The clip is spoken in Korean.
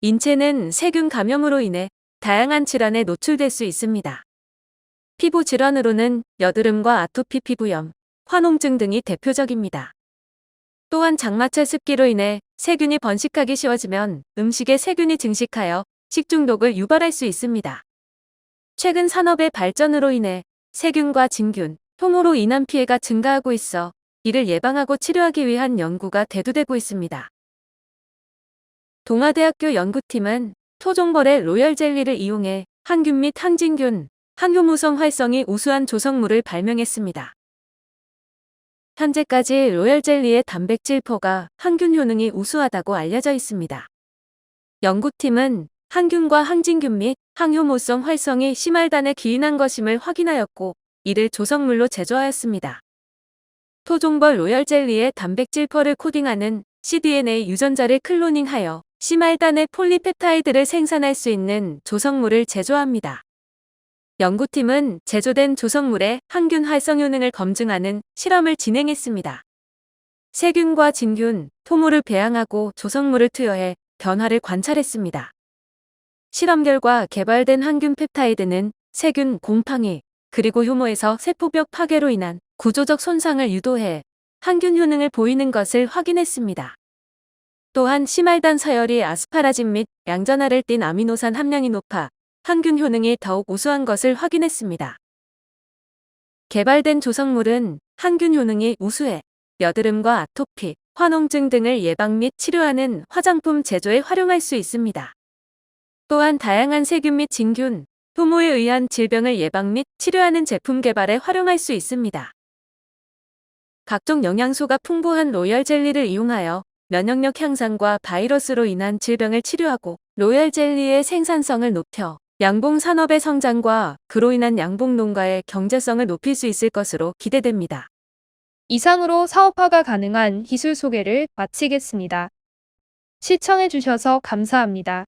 인체는 세균 감염으로 인해 다양한 질환에 노출될 수 있습니다. 피부 질환으로는 여드름과 아토피 피부염, 화농증 등이 대표적입니다. 또한 장마철 습기로 인해 세균이 번식하기 쉬워지면 음식에 세균이 증식하여 식중독을 유발할 수 있습니다. 최근 산업의 발전으로 인해 세균과 진균, 효모로 인한 피해가 증가하고 있어 이를 예방하고 치료하기 위한 연구가 대두되고 있습니다. 동아대학교 연구팀은 토종벌의 로열 젤리를 이용해 항균 및 항진균, 항효모성 활성이 우수한 조성물을 발명했습니다. 현재까지 로열 젤리의 단백질포가 항균 효능이 우수하다고 알려져 있습니다. 연구팀은 항균과 항진균 및 항효모성 활성이 심할단에 기인한 것임을 확인하였고 이를 조성물로 제조하였습니다. 토종벌 로열 젤리의 단백질펄을 코딩하는 cDNA 유전자를 클로닝하여 심할단의 폴리페타이드를 생산할 수 있는 조성물을 제조합니다. 연구팀은 제조된 조성물의 항균 활성 효능을 검증하는 실험을 진행했습니다. 세균과 진균, 토모를 배양하고 조성물을 투여해 변화를 관찰했습니다. 실험 결과 개발된 항균 펩타이드는 세균 곰팡이, 그리고 효모에서 세포벽 파괴로 인한 구조적 손상을 유도해 항균 효능을 보이는 것을 확인했습니다. 또한 심할단 서열이 아스파라진 및 양전하를 띤 아미노산 함량이 높아 항균 효능이 더욱 우수한 것을 확인했습니다. 개발된 조성물은 항균 효능이 우수해 여드름과 아토피, 화농증 등을 예방 및 치료하는 화장품 제조에 활용할 수 있습니다. 또한 다양한 세균 및 진균, 효모에 의한 질병을 예방 및 치료하는 제품 개발에 활용할 수 있습니다. 각종 영양소가 풍부한 로열 젤리를 이용하여 면역력 향상과 바이러스로 인한 질병을 치료하고 로열 젤리의 생산성을 높여 양봉 산업의 성장과 그로 인한 양봉 농가의 경제성을 높일 수 있을 것으로 기대됩니다. 이상으로 사업화가 가능한 기술 소개를 마치겠습니다. 시청해주셔서 감사합니다.